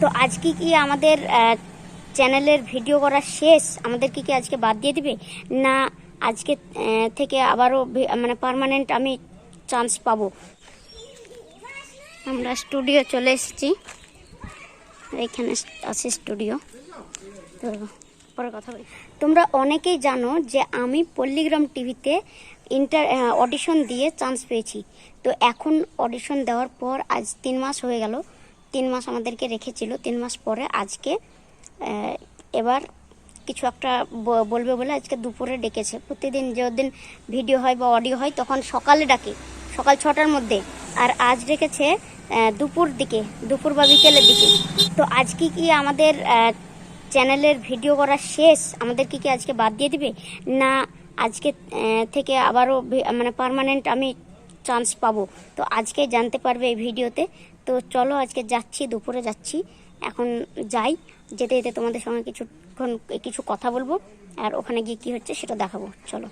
তো আজকে কি আমাদের চ্যানেলের ভিডিও করা শেষ? আমাদের কি কি আজকে বাদ দিয়ে দিবে? না, আজকে থেকে আবারও মানে পার্মানেন্ট আমি চান্স পাবো। আমরা স্টুডিও চলে এসেছি। এখানে আছে স্টুডিও তো পরে কথা বলি। তোমরা অনেকেই জানো যে আমি পল্লীগ্রাম টিভিতে ইন্টার অডিশন দিয়ে চান্স পেয়েছি। তো এখন অডিশন দেওয়ার পর আজ তিন মাস হয়ে গেল। তিন মাস আমাদেরকে রেখেছিল, তিন মাস পরে আজকে এবার কিছু একটা বলবে বলে আজকে দুপুরে ডেকেছে। প্রতিদিন যেদিন ভিডিও হয় বা অডিও হয় তখন সকালে ডাকে, সকাল ছটার মধ্যে। আর আজ ডেকেছে দুপুর দিকে, দুপুর বা বিকেলের দিকে। তো আজকে কি আমাদের চ্যানেলের ভিডিও করা শেষ? আমাদের কি আজকে বাদ দিয়ে দিবে? না, আজকে থেকে আবারও মানে পার্মানেন্ট আমি চান্স পাবো। তো আজকে জানতে পারবে এই ভিডিওতে। তো চলো আজকে যাচ্ছি, দুপুরে যাচ্ছি। এখন যাই, যেতে যেতে তোমাদের সঙ্গে কিছুক্ষণ কিছু কথা বলব, আর ওখানে গিয়ে কি হচ্ছে সেটা দেখাবো। চলো।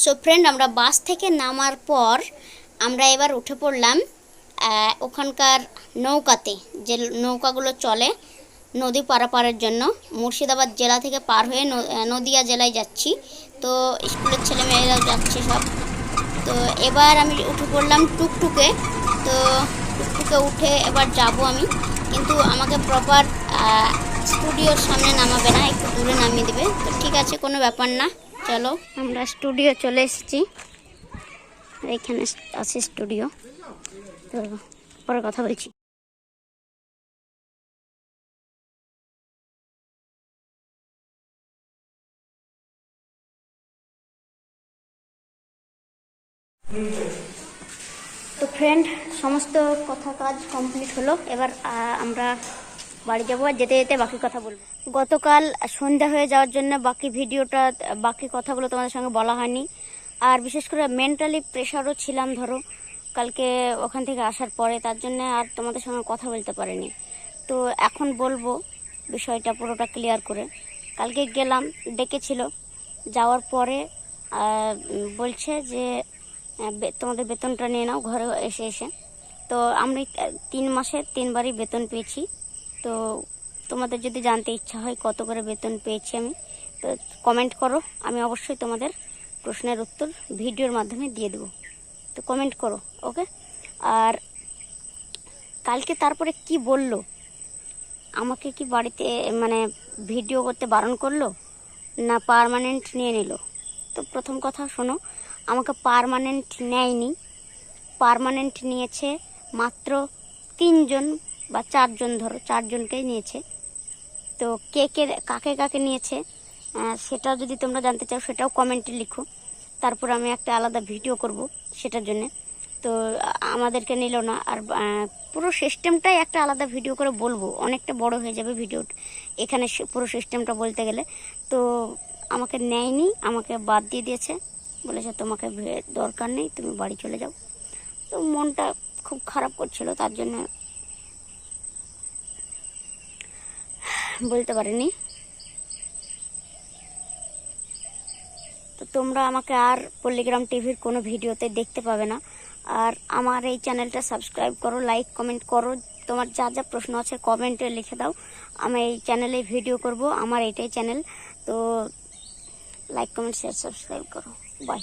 সো ফ্রেন্ড আমরা বাস থেকে নামার পর আমরা এবার উঠে পড়লাম ওখানকার নৌকাতে, যে নৌকাগুলো চলে নদী পারাপারের জন্য, মুর্শিদাবাদ জেলা থেকে পার হয়ে নদিয়া জেলায় যাচ্ছি। তো স্কুলের ছেলে মেয়েরাও যাচ্ছে সব। তো এবার আমি উঠে পড়লাম টুকটুকে। তো টুকটুকে উঠে এবার যাব আমি। কিন্তু আমাকে প্রপার স্টুডিওর সামনে নামাবে না, একটু দূরে নামিয়ে দেবে। তো ঠিক আছে, কোনো ব্যাপার না। চলো, আমরা স্টুডিও চলে এসেছি। এখানে আছে স্টুডিও পরে কথা বলছি। তো ফ্রেন্ড সমস্ত কথা কাজ কমপ্লিট হলো। এবার আমরা বাড়ি যাব আর যেতে যেতে বাকি কথা বলব। গতকাল সন্ধ্যা হয়ে যাওয়ার জন্য বাকি ভিডিওটা, বাকি কথাগুলো তোমাদের সঙ্গে বলা হয়নি। আর বিশেষ করে মেন্টালি প্রেশারও ছিলাম, ধরো। কালকে ওখান থেকে আসার পরে তার জন্য আর তোমাদের সঙ্গে কথা বলতে পারিনি। তো এখন বলব বিষয়টা পুরোটা ক্লিয়ার করে। কালকে গেলাম, ডেকেছিল। যাওয়ার পরে বলছে যে তোমাদের বেতনটা নিয়ে নাও, ঘরে এসে এসে। তো আমি তিন মাসে তিনবারই বেতন পেয়েছি। তো তোমাদের যদি জানতে ইচ্ছা হয় কত করে বেতন পেয়েছি আমি, তো কমেন্ট করো। আমি অবশ্যই তোমাদের প্রশ্নের উত্তর ভিডিওর মাধ্যমে দিয়ে দেবো। তো কমেন্ট করো ওকে আর কালকে তারপরে কি বলল? আমাকে কি বাড়িতে মানে ভিডিও করতে বারণ করল? না পারমানেন্ট নিয়ে নিল? তো প্রথম কথা শোনো, আমাকে পারমানেন্ট নেয়নি। পারমানেন্ট নিয়েছে মাত্র তিনজন বা চারজন ধরো, চারজনকেই নিয়েছে। তো কে কে, কাকে কাকে নিয়েছে? সেটা যদি তোমরা জানতে চাও, সেটাও কমেন্টে লিখো। তারপর আমি একটা আলাদা ভিডিও করব সেটার জন্য। তো, আমাদেরকে নিল না। আর পুরো সিস্টেমটাই একটা আলাদা ভিডিও করে বলব। অনেকটা বড় হয়ে যাবে ভিডিও। এখানে পুরো সিস্টেমটা বলতে গেলে। তো, আমাকে নেয়নি, আমাকে বাদ দিয়ে দিয়েছে। বলেছে, তোমাকে দরকার নেই, তুমি বাড়ি চলে যাও। তো, মনটা খুব খারাপ করছিল, তার জন্য বলতে পারিনি। তো তোমরা আমাকে আর পল্লিগ্রাম টিভির কোনো ভিডিওতে দেখতে পাবে না। আর আমার এই চ্যানেলটা সাবস্ক্রাইব করো, লাইক, কমেন্ট করো। তোমার যা যা প্রশ্ন আছে কমেন্টে লিখে দাও। আমি এই চ্যানেলে ভিডিও করব, আমার এটাই চ্যানেল। তো লাইক, কমেন্ট শেয়ার সাবস্ক্রাইব করো। বাই